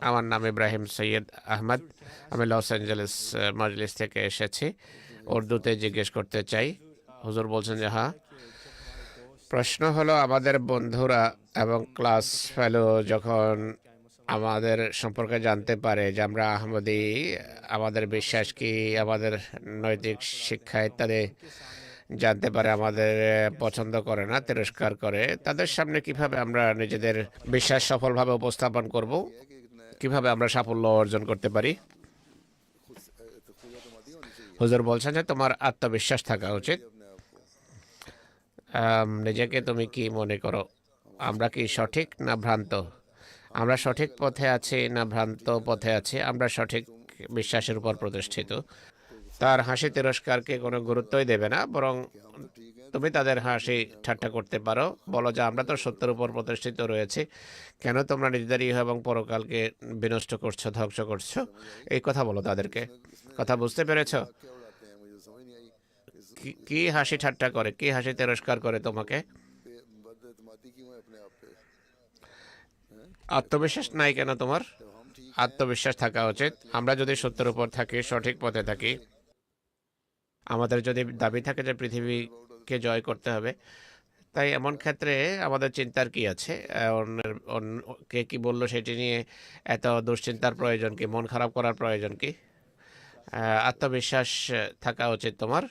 আমার নাম ইব্রাহিম সৈয়দ আহমদ। আমি লস অ্যাঞ্জেলেস মজলিস থেকে এসেছি। উর্দুতে জিজ্ঞেস করতে চাই। হুজুর বলছেন যে হ্যাঁ। প্রশ্ন হলো, আমাদের বন্ধুরা এবং ক্লাস ফেলো যখন আমাদের সম্পর্কে জানতে পারে যে আমরা আহমদি, আমাদের বিশ্বাস কি, আমাদের নৈতিক শিক্ষা ইত্যাদি জানতে পারে, আমাদের পছন্দ করে না, তিরস্কার করে। তাদের সামনে কীভাবে আমরা নিজেদের বিশ্বাস সফলভাবে উপস্থাপন করব? কীভাবে আমরা সাফল্য অর্জন করতে পারি? হুজুর বলছেন যে, তোমার আত্মবিশ্বাস থাকা উচিত। নিজেকে তুমি কি মনে করো? আমরা কি সঠিক না ভ্রান্ত? আমরা সঠিক পথে আছি না ভ্রান্ত পথে আছি? আমরা সঠিক বিশ্বাসের উপর প্রতিষ্ঠিত? তার হাসি তিরস্কারকে কোনো গুরুত্বই দেবে না, বরং তুমি তাদের হাসি ঠাট্টা করতে পারো। বলো যে আমরা তো সত্যের উপর প্রতিষ্ঠিত রয়েছি। কেন তোমরা নিজেদের ইহ এবং পরকালকে বিনষ্ট করছ, ধ্বংস করছ? এই কথা বলো তাদেরকে। কথা বুঝতে পেরেছ? কি- হাসি ঠাট্টা করে, কি হাসি তিরস্কার করে তোমাকে? আত্মবিশ্বাস নাই কেন তোমার? আত্মবিশ্বাস থাকা উচিত। আমরা যদি সত্যের উপর থাকি, সঠিক পথে থাকি আমাদের যদি দাবি থাকে যে পৃথিবীকে জয় করতে হবে, তাই এমন ক্ষেত্রে আমাদের চিন্তার কি আছে? অন্যের অন্য- কে কি বলল সেটি নিয়ে এত দুশ্চিন্তার প্রয়োজন কি? মন খারাপ করার প্রয়োজন কি? আত্মবিশ্বাস থাকা উচিত তোমার?